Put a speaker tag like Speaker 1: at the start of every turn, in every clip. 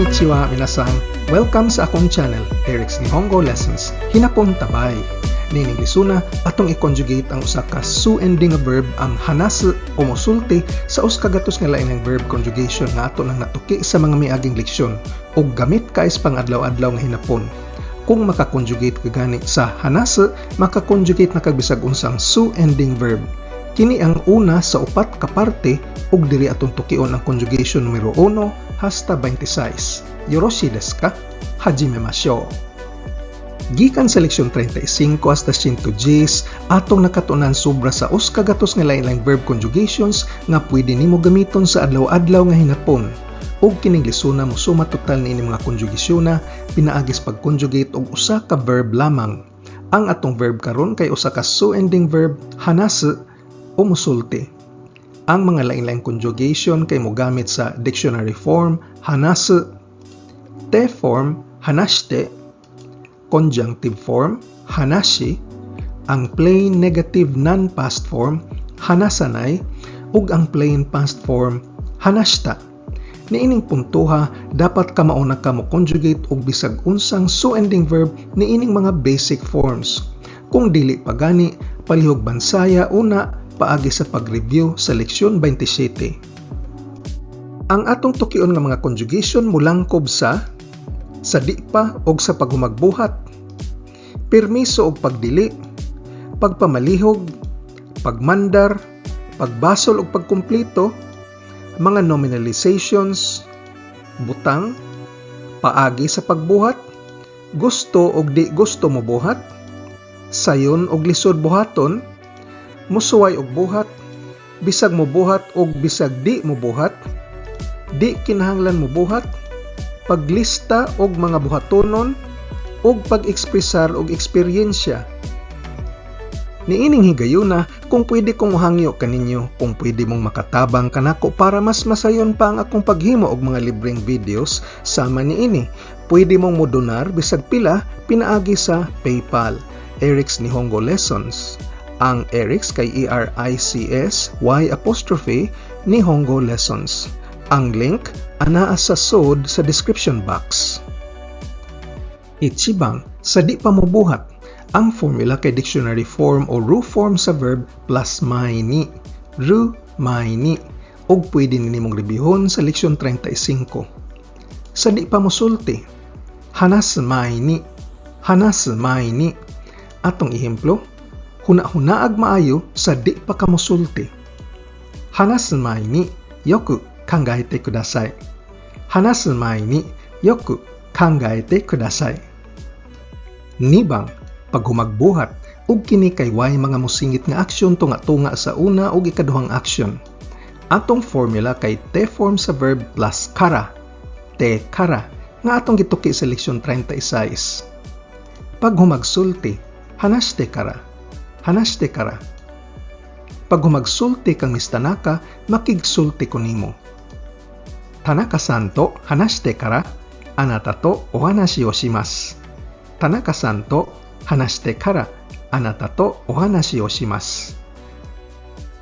Speaker 1: Konnichiwa minasan. Welcome sa akong channel, Eric's Nihongo Lessons. Hinapon tabay. Nining lisuna, atong i-conjugate ang usa ka su-ending nga verb ang hanasu o mosulti sa us kagatos nga lain ng verb conjugation nga ato nang natuki sa mga miaging leksyon ug gamit kais pang adlaw-adlaw nga hinapon. Kung makakonjugate ka gani sa hanasu, makakonjugate na kag bisag unsang su-ending verb. Kini ang una sa upat ka parte ug diri atong tukion ang conjugation numero 1 hasta 26. Yoroshi desu ka? Hajimemashou. Gikan sa leksyon 35 hasta 110, atong nakatunan sobra sa us kagatos nga lain-laing verb conjugations nga pwede nimo gamiton sa adlaw-adlaw nga hinapon. ug kining lisuna mo suma total ni mga konjugasyona pinaagis pag-conjugate og usa ka verb lamang. Ang atong verb karon kay usa ka su-ending verb hanasu o musulti. Ang mga lain-laing conjugation kay mogamit sa dictionary form hanasu, te form hanashite, conjunctive form hanashi, ang plain negative non-past form hanasanay ug ang plain past form hanashita. Niining puntuha, dapat ka mauna ka mo conjugate og bisag unsang su-ending verb niining mga basic forms. Kung dili pa gani, palihog bansaya una paagi sa pag-review sa leksyon 27. Ang atong tukion nga mga conjugation mulangkob sa sa di pa og sa paghumagbuhat, permiso og pagdili, pagpamalihog, pagmandar, pagbasol og pagkumpleto, mga nominalizations, butang, paagi sa pagbuhat, gusto og di gusto mo buhat, sayon og lisod buhaton, musuway og buhat, bisag mo buhat og bisag di mo buhat, di kinahanglan mo buhat, paglista og mga buhatonon, og pag-ekspresar og eksperyensya. Niining higayuna kung pwede kong muhangyo kaninyo kung pwede mong makatabang kanako para mas masayon pa ang akong paghimo og mga libreng videos sama niini. Pwede mong modonar bisag pila pinaagi sa PayPal. Eric's Nihongo Lessons. Ang Eric's kay E-R-I-C-S Y apostrophe Nihongo Lessons. Ang link anaa sa sod sa description box. Ichibang, sa di pa mobuhat, ang formula kay dictionary form o ru form sa verb plus may ni. Ru, may ni. Og pwede ninimong rebihon sa leksyon 35. Sa di pa mosulti, hanas may ni. Hanas may ni. Atong ihemplo, huna-hunaag maayo sa di pa ka mosulti. Hanas may ni, yoku kangaete kudasai. Hanas may ni, yoku kangaete kudasai. Nibang, paghumagbuhat ug kini kay way mga musingit nga aksyon tunga-tunga sa una ug ikaduhang aksyon. Atong formula kay te form sa verb plus kara, te kara, nga atong gituki sa leksyon 36. Paghumagsulti, hanaste kara, hanaste kara. Pag humagsulti kang mistanaka, makigsulti ko nimo. Tanaka santo, hanaste kara, anata to o hanashi o shimasu. Tanaka santo, hanaste kara, anata to o hanashi o shimasu.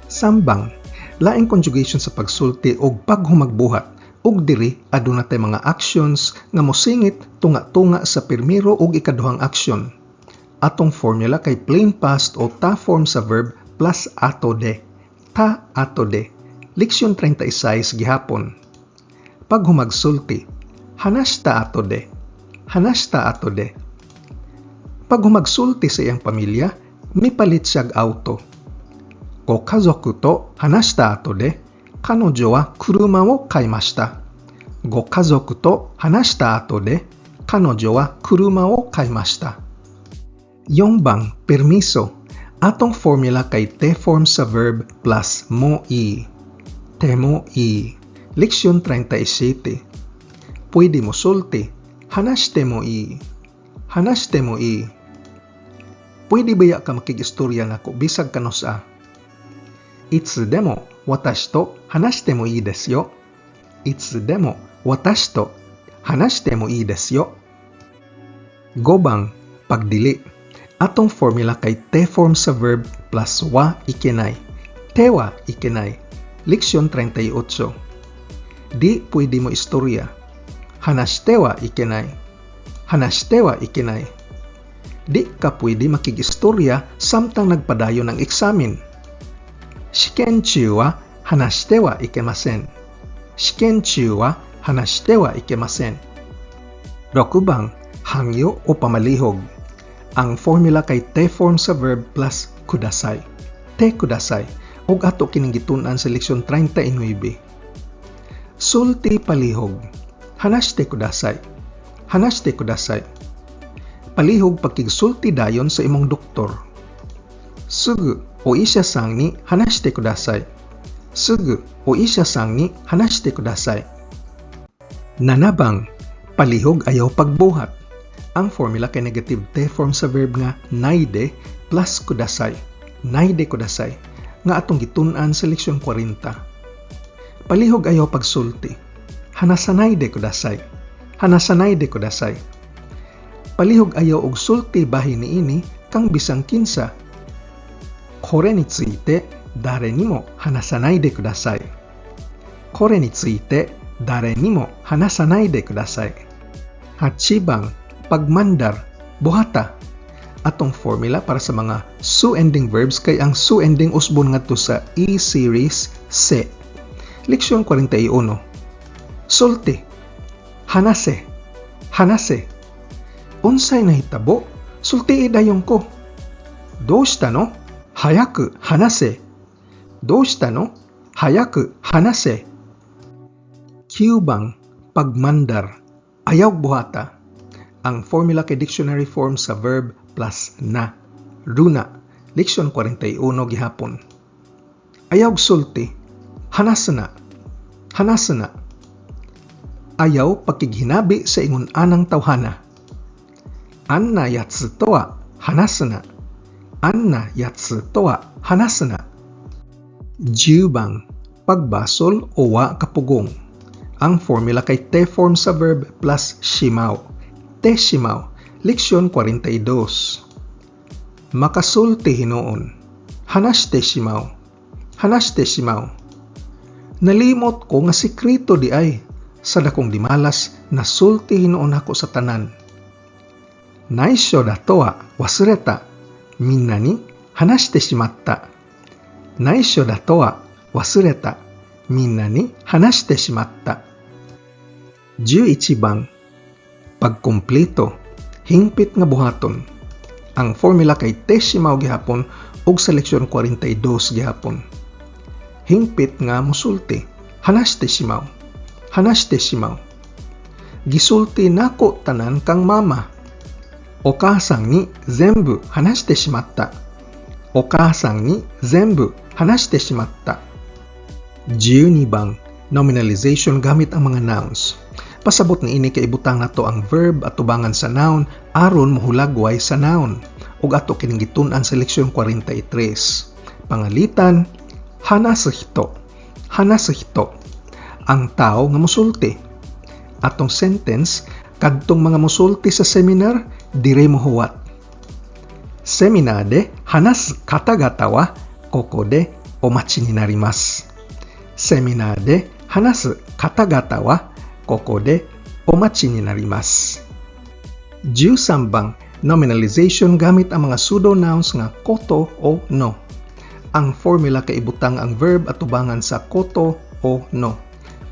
Speaker 1: Sambang, laing conjugation sa pagsulti og paghumagbuhat ug diri aduna tay mga actions nga mosingit tunga-tunga sa pirmiro ug ikaduhang aksyon. Atong formula kay plain past o ta form sa verb plus ato de. Ta ato de. Leksyon 36 gihapon. Paghumagsulti, hanasta ato de. Hanasta ato de. Pag humagsulti sa iyang pamilya, mipalit siyag auto. Go kazoku to hanashita ato de, kanojo wa kuruma wo kaimashita. Go to hanashita ato de, kanojo wa kuruma wo kaimashita. Yongbang, permiso. Atong formula kay te form sa verb plus mo i. Te mo i. Leksyon 37. Pwede mo sulti. Hanashite mo i. Hanashite mo i. Pwede ba ka makigistorya nako bisag kano sa Itsu demo watashi to hanashite mo ii desu yo. Itsu demo watashi to hanashite mo ii desu yo. Gobang, pagdili. Atong formula kay te form sa verb plus wa ikenay. Tewa ikenay. Leksyon 38. Di pwede mo istorya. hanashite wa ikenai. Hanashite wa ikenai. Di ka pwede makigistorya samtang nagpadayo ng eksamin. Shiken chu wa hanashite wa ikemasen. Shiken chu wa hanashite wa ikemasen. Rokubang, hangyo o pamalihog. Ang formula kay te form sa verb plus kudasai. Te kudasai ug ato kining gitun-an sa leksyon 39. Sulti palihog. Hanashite kudasai. Hanashite kudasai. Palihog pagkigsulti dayon sa imong doktor. Sugu o isya sang ni hanashite kudasai. Sugu o isya sang ni hanashite kudasai. Nanabang, palihog ayaw pagbuhat. Ang formula kay negative te form sa verb nga naide plus kudasai. Naide kudasai nga atong gitun-an sa leksyon 40. Palihog ayaw pagsulti. Hanasanay de kudasai. Hanasanay de kudasai. Palihog ayaw og sulti bahin niini kang bisang kinsa. Kore ni tsuite dare ni mo hanasanay de kudasai. Kore ni tsuite dare ni mo hanasanay de kudasai. Hachibang, pagmandar, buhata. Atong formula para sa mga su-ending verbs kay ang su-ending usbon ngadto sa E-series se. Leksyon 41. Sulti. Hanase. Hanase. Unsay nahitabo? Sulti dayon ko. Doushita no? Hayaku hanase. Doushita no? Hayaku hanase. Kyubang, pagmandar, ayaw buhata. Ang formula kay dictionary form sa verb plus na. Runa, leksyon 41 gihapon. Ayaw sulti, hanasana, hanasana. Ayaw pagkighinabi sa ingon anang tawhana. Anna yatsu to wa hanasana. Anna yatsu to wa hanasana. Jubang, pagbasol o wa kapugong. Ang formula kay te form sa verb plus shimaw. Te shimaw, leksyon 42. Makasulti hinoon. Hanashite shimaw. Hanashite shimaw. Nalimot ko nga sikreto di ay sa dakong dimalas na sulti hinoon ako sa tanan. Naisyo dato wa wasureta. Minna ni hanashite shimatta. Naisyo dato wa wasureta. Minna ni hanashite shimatta. 11 bang pagkumpleto hingpit nga buhaton. Ang formula kay Teshimaw gihapon ug sa leksyon 42 gihapon. Hingpit nga musulti hanashite shimaw hanashite shimaw gisulti nako tanan kang mama. O kasang ni zenbu hanashite shimatta o kasang ni zenbu hanashite shimatta 12 bang nominalization gamit ang mga nouns Pasabot ni ini kay ibutang nato ang verb at tubangan sa noun aron mohulagway sa noun ug ato kining gitun-an sa leksyon 43. Pangalitan, hana sa hito. Hana sa hito. Ang tao nga musulti. Atong sentence kadtong mga musulti sa seminar dire mohuwat. Seminade hanas katagata wa kokode omachi ni narimasu. Seminade hanas katagata wa ここでお待ちになります。13bang nominalization gamit ang mga pseudo-nouns nga koto o no. Ang formula kay ibutang ang verb at tubangan sa koto o no.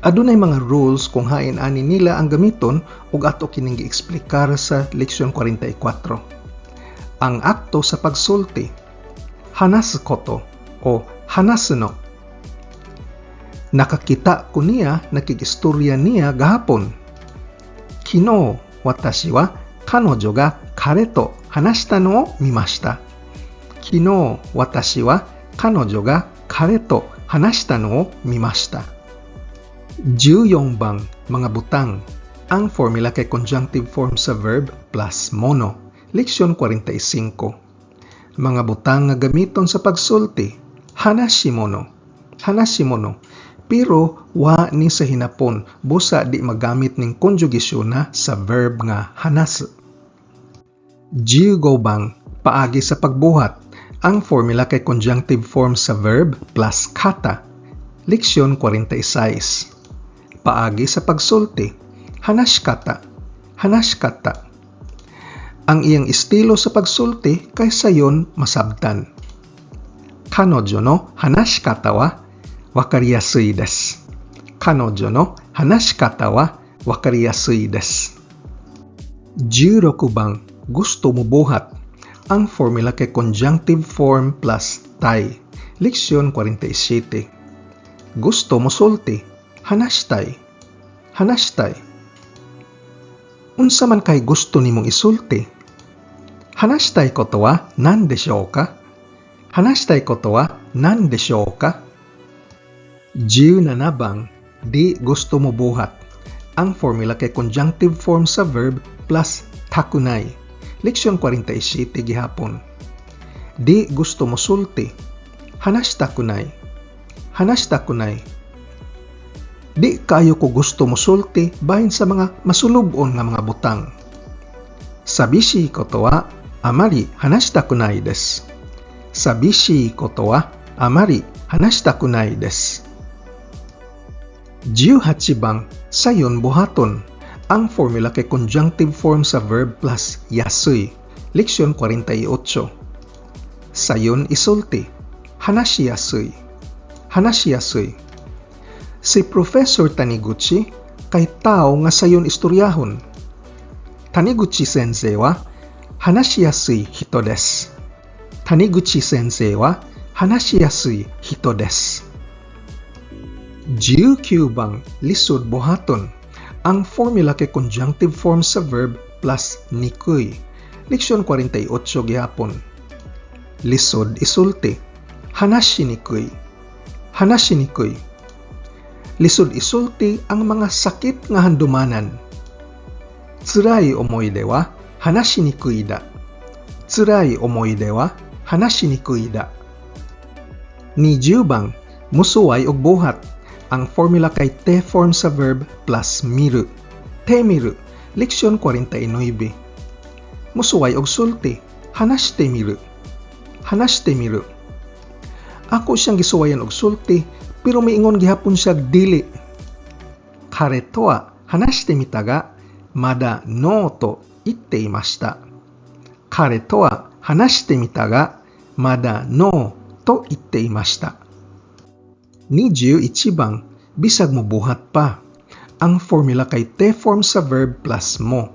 Speaker 1: Adunay mga rules kung hain ani nila ang gamiton ug ato kining gieksplikar sa leksyon 44. Ang akto sa pagsulti hanasu koto o hanasu no Nakakita ko niya, nakigistorya niya gahapon. Kino, watashi wa kanojo ga kare to hanashita no mimashita. Kino, watashi wa kanojo ga kare to hanashita no mimashita. 14 bang mga butang. Ang formula kay conjunctive form sa verb plus mono. Leksyon 45. Mga butang nga gamiton sa pagsulti. Hanashimono. Hanashimono pero wa ni sa hinapon busa di magamit ning konjugasyon na sa verb nga hanas. Jiugobang paagi sa pagbuhat ang formula kay conjunctive form sa verb plus kata. Leksyon 46. Paagi sa pagsulti. hanashikata, hanashikata. Ang iyang estilo sa pagsulti kay sayon masabtan. Kanojo no hanashikata wa wakariyasui desu. Kanojo no hanashikata wa wakariyasui desu. 16 bang gusto mo buhat ang formula kay conjunctive form plus tai. Leksyon 47. Gusto mo sulti. Hanashtai. Hanashtai. Unsa man kay gusto nimong isulti? Hanashtai ko to wa nan deshou ka? Hanashtai ko to wa nan deshou ka? 17 bang di gusto mo buhat ang formula kay conjunctive form sa verb plus takunay. Leksyon 47 gihapon. Di gusto mo sulti. Hanashita kunay. Hanashita kunay. Di kayo ko gusto mo sulti bahin sa mga masulubon nga mga butang. Sabishi koto wa amari hanashita kunay desu. Sabishi koto wa amari hanashita kunay desu. 18 bang sayon buhaton ang formula kay conjunctive form sa verb plus yasui. Leksyon 48. Sayon isulti. Hanashi yasui. Hanashi yasui. Si Professor Taniguchi kay tao nga sayon istoryahon. Taniguchi sensei wa hanashi yasui hito desu. Taniguchi sensei wa hanashi yasui hito desu. 19 bang lisod buhaton ang formula kay conjunctive form sa verb plus nikoy. Leksyon 48 gihapon. Lisod isulti. Hanashi nikoy. Hanashi nikoy. Lisod isulti ang mga sakit nga handumanan. Tsurai omoide wa hanashi nikui da. Tsurai omoide wa hanashi nikui da. 20 bang musuway og buhat ang formula kay te form sa verb plus miru. Te miru, leksyon 49. Musuway og sulti, hanashite miru. Hanashite miru. Ako siyang gisuwayan og sulti, pero miingon gihapon siya dili. Kare to wa hanashite mita ga mada no to itte imashita. Kare to wa hanashite mita ga mada no to itte imashita. 21 bang bisag mo buhat pa. Ang formula kay te form sa verb plus mo.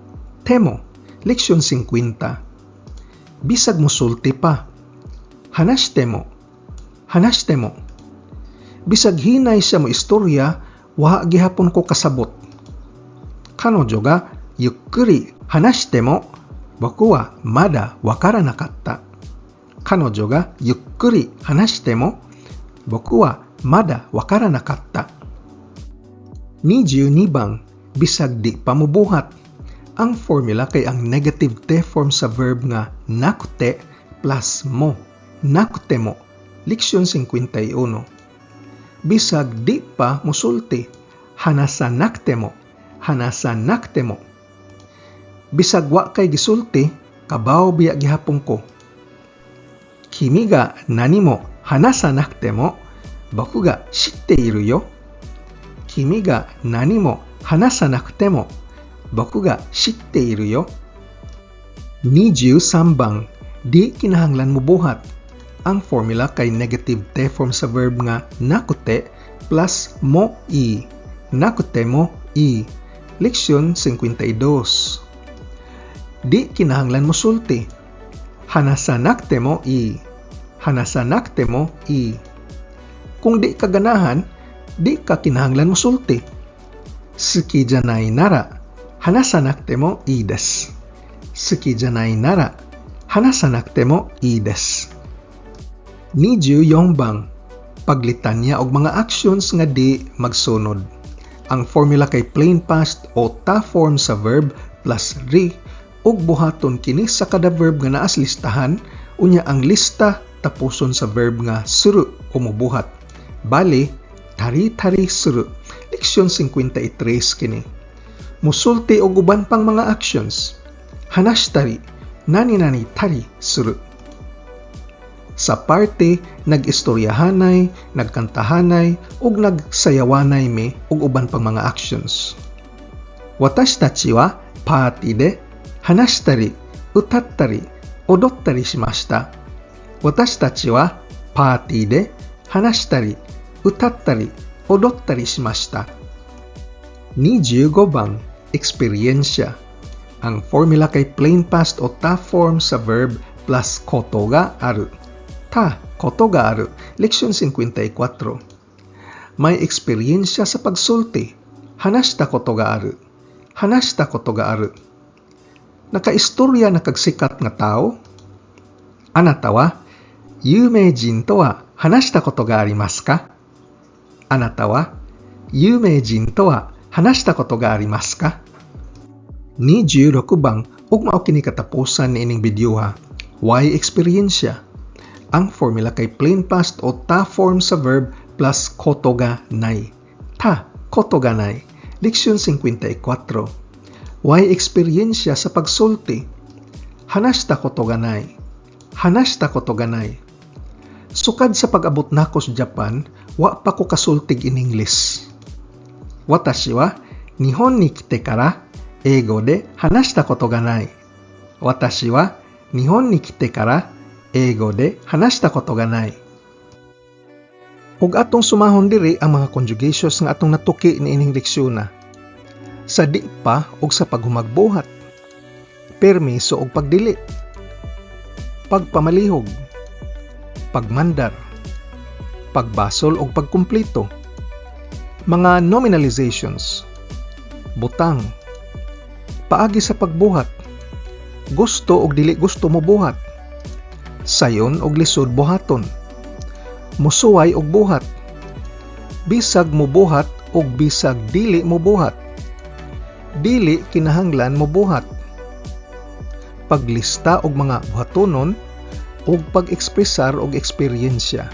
Speaker 1: Temo, leksyon 50. Bisag mo sulti pa. Hanashite mo. Hanashite mo. Bisag hinay siya mo istorya, wa gihapon ko kasabot. Kanojo ga yukkuri hanashite mo, boku wa mada wakara nakatta. Kanojo ga yukkuri hanashite mo, boku wa mada wakara nakatta. 22 bang bisag di pamubuhat. Ang formula kay ang negative te form sa verb nga nakute plus mo. Nakute mo. Leksyon 51. Bisag di pa musulti. Hanasanakte mo. Hanasanakte mo. Bisag wa kay gisulti, kabaw biya gihapon ko. Kimi ga nani mo hanasanakte mo 僕が知っているよ。君が何も話さなくても僕が知っているよ。23 bang di kinahanglan mo buhat. Ang formula kay negative te form sa verb nga nakute plus mo i. Nakute mo i. Leksyon 52. Di kinahanglan mo sulti. Hanasanakte mo i. Hanasanakte mo i. Kung di ka ganahan, di ka kinahanglan mo sulti. Suki janai nara, hanasanakte mo ii desu. Suki janai nara, hanasanakte mo desu. 24 bang paglitan niya og mga actions nga di magsunod. Ang formula kay plain past o ta form sa verb plus re ug buhaton kini sa kada verb nga naas listahan unya ang lista tapuson sa verb nga suru o mubuhat. Bali, tari-tari suru, leksyon 53 kini. Musulti o guban pang mga actions. Hanash tari, nani-nani tari suru. Sa parte, nag-istoryahanay, nagkantahanay, ug nagsayawanay me ug uban pang mga actions. Watashi tachi wa party de hanashitari, utattari, odottari shimashita. Watashi tachi wa party de hanashitari, ったり踊ったりしました。私たちはパーティーで話したり歌ったり踊ったりしました。25 bang eksperyensya. Ang formula kay plain past o ta form sa verb plus koto ga aru. Ta, koto ga aru. Leksyon 54. May eksperyensya sa pagsulti. Hanashita koto ga aru. Hanashita koto ga aru. Nakaistorya na kagsikat nga tao? Anata wa, yumeijin to wa hanashita koto ga arimasu ka? Anata wa, yumeijin to wa hanashita koto ga arimasu ka? Ni 16 bang ug mao kini katapusan ni ining video ha. Why eksperyensya? Ang formula kay plain past o ta form sa verb plus koto ga nai. Ta, koto ga nai. Leksyon 54. Why eksperyensya sa pagsulti? Hanashita koto ga nai. Hanashita koto ga nai. Sukad sa pag-abot nako sa Japan, wa pa ko kasultig in English. Watashi wa Nihon ni kite kara 英語で話したことがない。私は日本に来てから英語で話したことがない。Ug atong sumahon diri ang mga conjugations nga atong natuki ni ining leksyon na. Sa di pa ug sa paghumagbuhat. Permiso ug pagdili. Pagpamalihog. Pagmandar. Pagbasol ug pagkumpleto. Mga nominalizations. Butang paagi sa pagbuhat. Gusto og dili gusto mo buhat. Sayon og lisod buhaton. Musuway og buhat. Bisag mo buhat og bisag dili mo buhat. Dili kinahanglan mo buhat. Paglista og mga buhatonon ug pag-ekspresar og eksperyensya.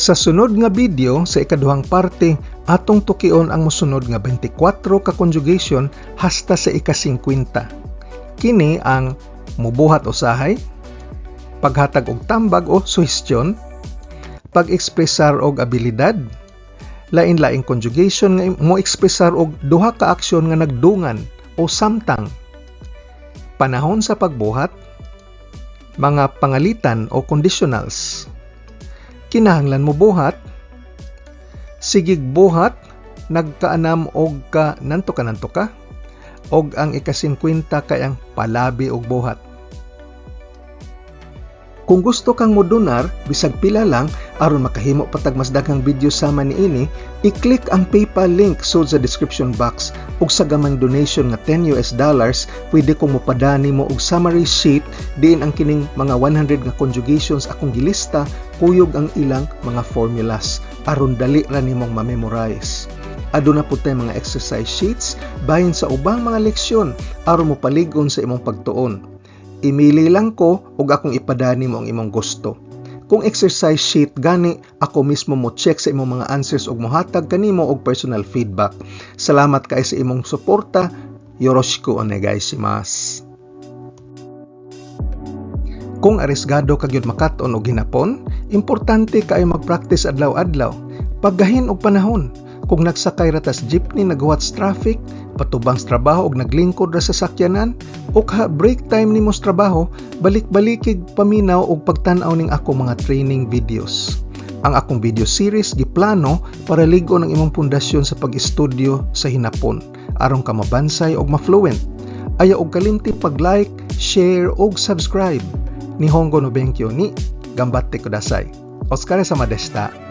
Speaker 1: Sa sunod nga video sa ikaduhang parte atong tukion ang mosunod nga 24 ka conjugation hasta sa ika-50. Kini ang mubuhat usahay, paghatag og tambag o suhestyon, pag-ekspresar og abilidad, lain-laing conjugation nga mo ekspresar og duha ka aksyon nga nagdungan o samtang, panahon sa pagbuhat, mga pangalitan o conditionals, kinahanglan mo buhat, sigig buhat nagkaanam og ka nanto ka nanto ka og ang ika-50 kay ang palabi og buhat. Kung gusto kang modonar, bisag pila lang aron makahimo patag mas daghang video sama niini, i-click ang PayPal link sud sa description box ug sa gamang donation nga 10 US dollars, pwede kong mopadani mo og summary sheet diin ang kining mga 100 nga conjugations akong gilista kuyog ang ilang mga formulas aron dali ra nimong ma-memorize. Aduna po tay mga exercise sheets bahin sa ubang mga leksyon aron mo paligon sa imong pagtuon. Imili lang ko ug akong ipadani mo ang imong gusto. Kung exercise sheet gani, ako mismo mo check sa imong mga answers ug mohatag kanimo og personal feedback. Salamat kay sa imong suporta. Yoroshiku onegaishimasu. Kung arisgado ka gyud makat-on og hinapon, importante kaayo mag-practice adlaw-adlaw. Paggahin og panahon, kung nagsakay ra tas jeepney nagwatch traffic, patubang trabaho og naglingkod ra sa sakyanan, o ka break time nimo sa trabaho, balik-balikig paminaw og pagtan-aw ning ako mga training videos. Ang akong video series giplano para ligo ng imong pundasyon sa pag-estudyo sa hinapon aron ka mabansay og ma-fluent. Ayaw og kalimti pag-like, share og subscribe. Nihongo no benkyo ni gambatte kudasai. Oskare sama deshita.